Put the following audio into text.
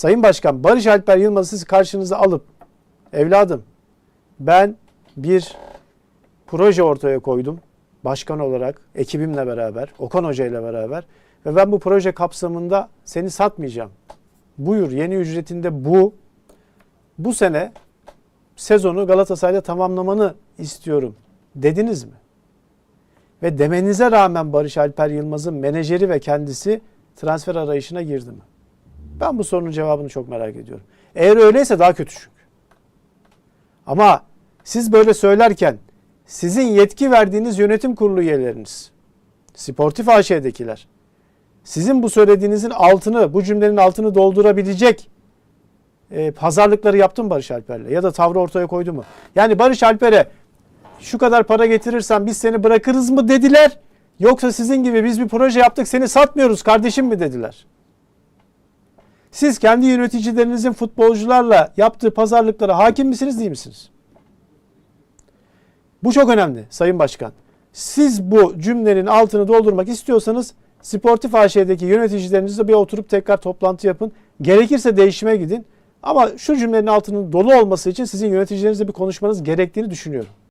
Sayın Başkan Barış Alper Yılmaz'ı siz karşınıza alıp evladım ben bir proje ortaya koydum başkan olarak ekibimle beraber Okan Hoca ile beraber ve ben bu proje kapsamında seni satmayacağım. Buyur yeni ücretinde bu. Bu sene sezonu Galatasaray'da tamamlamanı istiyorum dediniz mi? Ve demenize rağmen Barış Alper Yılmaz'ın menajeri ve kendisi transfer arayışına girdi mi? Ben bu sorunun cevabını çok merak ediyorum. Eğer öyleyse daha kötü çünkü. Ama siz böyle söylerken sizin yetki verdiğiniz yönetim kurulu üyeleriniz, Sportif AŞ'dekiler, sizin bu söylediğinizin altını, bu cümlenin altını doldurabilecek e, pazarlıkları yaptı mı Barış Alper'le? Ya da tavrı ortaya koydu mu? Yani Barış Alper'e şu kadar para getirirsen biz seni bırakırız mı dediler? Yoksa sizin gibi biz bir proje yaptık seni satmıyoruz kardeşim mi dediler? Siz kendi yöneticilerinizin futbolcularla yaptığı pazarlıklara hakim misiniz değil misiniz? Bu çok önemli Sayın Başkan. Siz bu cümlenin altını doldurmak istiyorsanız Sportif AŞ'deki yöneticilerinizle bir oturup tekrar toplantı yapın. Gerekirse değişime gidin. Ama şu cümlenin altının dolu olması için sizin yöneticilerinizle bir konuşmanız gerektiğini düşünüyorum.